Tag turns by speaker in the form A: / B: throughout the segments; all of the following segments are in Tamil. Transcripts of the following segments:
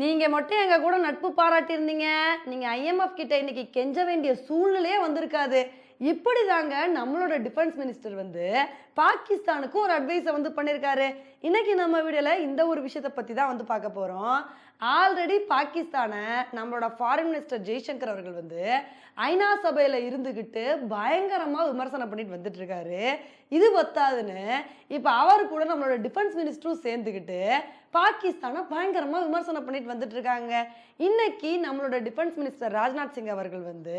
A: நீங்க மட்டும் எங்க கூட நட்பு பாராட்டியிருந்தீங்க. நீங்க ஐஎம்எஃப் கிட்ட இன்னைக்கு கெஞ்ச வேண்டிய சூழ்நிலையே வந்திருக்காது. இப்படி தாங்க நம்மளோட டிஃபென்ஸ் மினிஸ்டர் வந்து பாகிஸ்தானுக்கு ஒரு அட்வைஸை வந்து பண்ணியிருக்காரு இன்னைக்கு நம்ம வீடியோவில் இந்த ஒரு விஷயத்தை பற்றி தான் வந்து பார்க்க போகிறோம் ஆல்ரெடி பாகிஸ்தானை நம்மளோட ஃபாரின் மினிஸ்டர் ஜெய்சங்கர் அவர்கள் வந்து ஐநா சபையில் இருந்துக்கிட்டு பயங்கரமாக விமர்சனம் பண்ணிட்டு வந்துட்டு இருக்காரு இது பத்தாதுன்னு இப்போ அவர் கூட நம்மளோட டிஃபென்ஸ் மினிஸ்டரும் சேர்ந்துக்கிட்டு பாகிஸ்தானை பயங்கரமாக விமர்சனம் பண்ணிட்டு வந்துட்டு இருக்காங்க இன்னைக்கு நம்மளோட டிஃபென்ஸ் மினிஸ்டர் ராஜ்நாத் சிங் அவர்கள் வந்து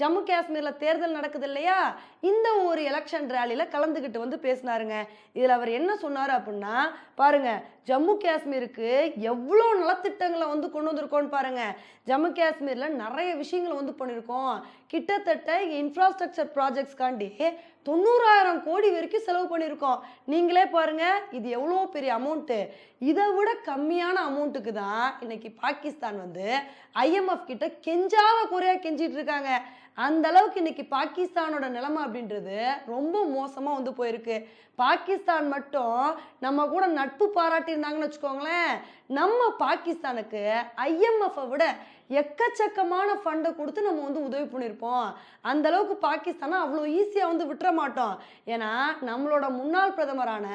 A: ஜம்மு காஷ்மீரில் தேர்தல் நடக்குது இல்லையா? இந்த ஒரு எலெக்ஷன் ரேலியில் கலந்துக்கிட்டு வந்து பேசினாருங்க. இதில் அவர் என்ன சொன்னார் அப்படின்னா பாருங்கள் ஜம்மு காஷ்மீருக்கு எவ்வளோ நலத்திட்டங்களை வந்து கொண்டு வந்திருக்கோம்னு பாருங்க. ஜம்மு காஷ்மீரில் நிறைய விஷயங்களை வந்து பண்ணியிருக்கோம். கிட்டத்தட்ட இன்ஃப்ராஸ்ட்ரக்சர் ப்ராஜெக்ட்ஸ்காண்டி தொண்ணூறாயிரம் கோடி வரைக்கும் செலவு பண்ணியிருக்கோம். நீங்களே பாருங்க இது எவ்வளோ பெரிய அமௌண்ட்டு இதை விட கம்மியான அமௌண்ட்டுக்கு தான் இன்னைக்கு பாகிஸ்தான் வந்து ஐஎம்எஃப் கிட்ட கெஞ்சாவ குறையாக கெஞ்சிட்டு இருக்காங்க. அந்த அளவுக்கு இன்னைக்கு பாகிஸ்தானோட நிலைமை அப்படின்றது ரொம்ப மோசமாக வந்து போயிருக்கு. பாகிஸ்தான் மட்டும் நம்ம கூட நட்பு பாராட்டியிருந்தாங்கன்னு வச்சுக்கோங்களேன். நம்ம பாகிஸ்தானுக்கு ஐஎம்எஃப்பை விட எக்கச்சக்கமான ஃபண்டை கொடுத்து நம்ம வந்து உதவி பண்ணியிருப்போம் அந்த அளவுக்கு பாகிஸ்தானை அவ்வளோ ஈஸியாக வந்து விட்டுற மாட்டோம். ஏன்னா நம்மளோட முன்னாள் பிரதமரான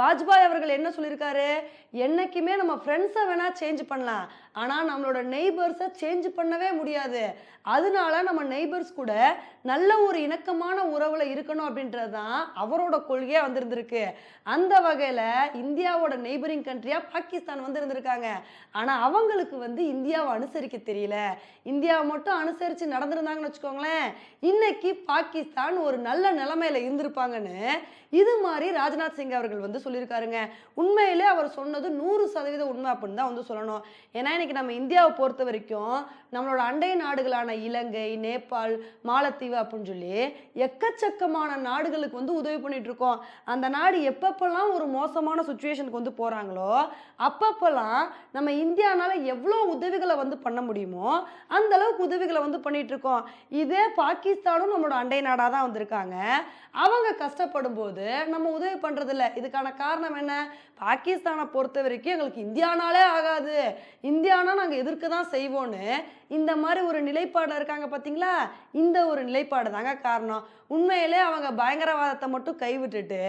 A: வாஜ்பாய் அவர்கள் என்ன சொல்லியிருக்காரு என்னைக்குமே நம்ம ஃப்ரெண்ட்ஸை வேணால் சேஞ்ச் பண்ணலாம். ஆனால் நம்மளோட நெய்பர்ஸை சேஞ்ச் பண்ணவே முடியாது. அதனால நம்ம நெய்பர்ஸ் கூட நல்ல ஒரு இணக்கமான உறவில் இருக்கணும் அப்படின்றது தான் அவரோட கொள்கையாக வந்திருந்திருக்கு. அந்த வகையில் இந்தியாவோட நெய்பரிங் கண்ட்ரியாக பாகிஸ்தான் வந்து இருந்திருக்காங்க ஆனால் அவங்களுக்கு வந்து இந்தியாவை அனுசரிக்க தெரியல. இந்தியா மட்டும் அனுசரித்து நடந்திருந்தாங்கன்னு வச்சுக்கோங்களேன் இன்னைக்கு பாகிஸ்தான் ஒரு நல்ல நிலைமையில இருந்திருப்பாங்கன்னு இது மாதிரி ராஜ்நாத் சிங் அவர்கள் வந்து சொல்லியிருக்காருங்க. உண்மையிலே அவர் சொன்னது நூறு சதவீத உண்மை அப்படின்னு தான் வந்து சொல்லணும். ஏன்னா இன்னைக்கு நம்ம இந்தியாவை பொறுத்த வரைக்கும் நம்மளோட அண்டை நாடுகளான இலங்கை நேபாள் மாலத்தீவு அப்படின்னு சொல்லி எக்கச்சக்கமான நாடுகளுக்கு வந்து உதவி பண்ணிட்டு இருக்கோம். அந்த நாடு எப்பப்பெல்லாம் ஒரு மோசமான சுச்சுவேஷனுக்கு வந்து போறாங்களோ அப்பப்பெல்லாம் நம்ம இந்தியானால எவ்வளோ உதவிகளை வந்து பண்ண முடியுமோ அந்த அளவுக்கு உதவிகளை வந்து பண்ணிட்டு இருக்கோம். இதே பாகிஸ்தானும் நம்மளோட அண்டை நாடாக தான் வந்திருக்காங்க. அவங்க கஷ்டப்படும் போது நம்ம உதவி பண்ணுறதில்ல இதுக்கான காரணம் என்ன? பாகிஸ்தானை பொறுத்த வரைக்கும் எங்களுக்கு இந்தியானாலே ஆகாது. இந்தியானா நாங்கள் எதிர்க்க தான் செய்வோன்னு இந்த மாதிரி ஒரு நிலைப்பாடு இருக்காங்க பார்த்தீங்களா இந்த ஒரு நிலைப்பாடு தாங்க காரணம். உண்மையிலே அவங்க பயங்கரவாதத்தை மட்டும் கைவிட்டுட்டு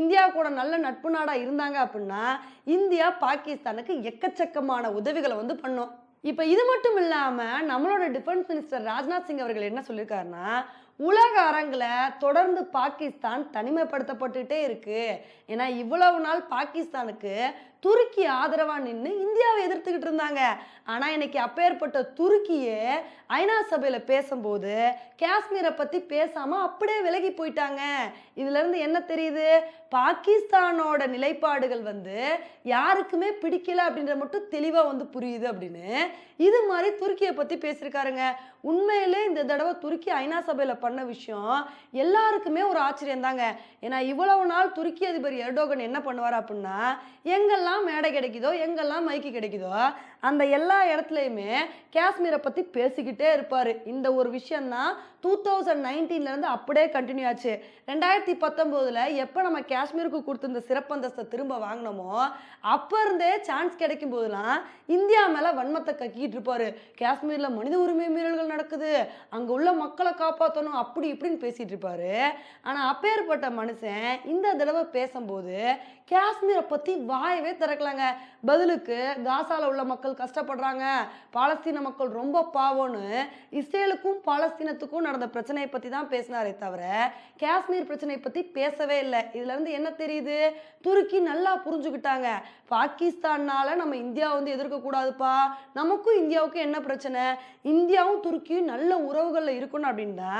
A: இந்தியா கூட நல்ல நட்பு நாடாக இருந்தாங்க அப்படின்னா இந்தியா பாகிஸ்தானுக்கு எக்கச்சக்கமான உதவிகளை வந்து பண்ணும். இப்போ இது மட்டும் இல்லாமல் நம்மளோட டிஃபென்ஸ் மினிஸ்டர் ராஜ்நாத் சிங் அவர்கள் என்ன சொல்லியிருக்காருன்னா உலக அரங்கில் தொடர்ந்து பாகிஸ்தான் தனிமைப்படுத்தப்பட்டுட்டே இருக்கு. ஏன்னா இவ்வளவு நாள் பாகிஸ்தானுக்கு துருக்கி ஆதரவாக நின்று இந்தியாவை எதிர்த்துக்கிட்டு இருந்தாங்க. ஆனால் இன்னைக்கு அப்பேற்பட்ட துருக்கியே ஐநா சபையில் பேசும்போது காஷ்மீரை பற்றி பேசாமல் அப்படியே விலகி போயிட்டாங்க. இதுலேருந்து என்ன தெரியுது? பாகிஸ்தானோட நிலைப்பாடுகள் வந்து யாருக்குமே பிடிக்கல அப்படின்ற மட்டும் தெளிவாக வந்து புரியுது அப்படின்னு இது மாதிரி துருக்கியை பற்றி பேசியிருக்காருங்க. உண்மையிலே இந்த தடவை துருக்கி ஐநா சபையில் பண்ண விஷயம் எல்லாருக்குமே ஒரு ஆச்சரியம் தாங்க ஏன்னா இவ்வளவு நாள் துருக்கி அதிபர் எர்டோகன் என்ன பண்ணுவார் அப்படின்னா எங்கெல்லாம் மேடை கிடைக்குதோ எங்கெல்லாம் மைக்கு கிடைக்குதோ அந்த எல்லா இடத்துலையுமே காஷ்மீரை பற்றி பேசிக்கிட்டே இருப்பார். இந்த ஒரு விஷயந்தான் டூ தௌசண்ட் நைன்டீன்லேருந்து அப்படியே கண்டினியூ ஆச்சு. ரெண்டாயிரத்தி பத்தொம்போதில் எப்போ நம்ம காஷ்மீருக்கு கொடுத்துருந்த சிறப்பந்தஸ்தை திரும்ப வாங்கினோமோ அப்போ இருந்தே சான்ஸ் கிடைக்கும் போதெல்லாம் இந்தியா மேலே வன்மத்தை கக்கிட்டு இருப்பார். காஷ்மீரில் மனித உரிமை மீறல்கள் நடக்குது. அங்கே உள்ள மக்களை காப்பாற்றணும் அப்படி இப்படின்னு பேசிகிட்டு இருப்பார். ஆனால் அப்பேற்பட்ட மனுஷன் இந்த தடவை பேசும்போது காஷ்மீரை பற்றி வாயவே திறக்கலாங்க. பதிலுக்கு காசால உள்ள மக்கள் கஷ்டப்படுறாங்க. பாலஸ்தீன மக்கள் ரொம்ப பாவம்னு இஸ்ரேலுக்கும் பாலஸ்தீனத்துக்கும் நடந்த பிரச்சனையை பற்றி தான் பேசினாரே தவிர காஷ்மீர் பிரச்சனையை பற்றி பேசவே இல்லை. இதுலேருந்து என்ன தெரியுது? துருக்கி நல்லா புரிஞ்சுக்கிட்டாங்க. பாகிஸ்தான்னால நம்ம இந்தியா வந்து எதிர்க்கக்கூடாதுப்பா நமக்கும் இந்தியாவுக்கும் என்ன பிரச்சனை? இந்தியாவும் துருக்கியும் நல்ல உறவுகளில் இருக்கணும் அப்படின்னா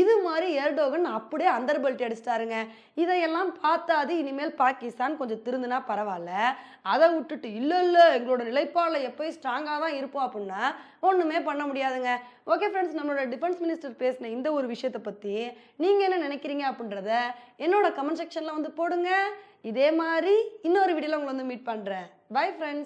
A: இது மாதிரி ஏர்டோகன் அப்படியே அண்டர்பெல்ட் அடிச்சிட்டாருங்க. இதையெல்லாம் பார்த்தாது இனிமேல் பாகிஸ்தான் கொஞ்சம் திருந்துனா பரவாயில்ல. அதை விட்டுட்டு இல்லை இல்லை எங்களோட நிலைப்பாடில் எப்போயும் ஸ்ட்ராங்காக தான் இருப்போம் அப்படின்னா ஒன்றுமே பண்ண முடியாதுங்க. ஓகே ஃப்ரெண்ட்ஸ் நம்மளோட டிஃபென்ஸ் மினிஸ்டர் பேசின இந்த ஒரு விஷயத்தை பற்றி நீங்கள் என்ன நினைக்கிறீங்க அப்படின்றத என்னோட கமெண்ட் செக்ஷனில் வந்து போடுங்க. இதே மாதிரி இன்னொரு வீடியோவில் உங்களை வந்து மீட் பண்ணுறேன் பை ஃப்ரெண்ட்ஸ்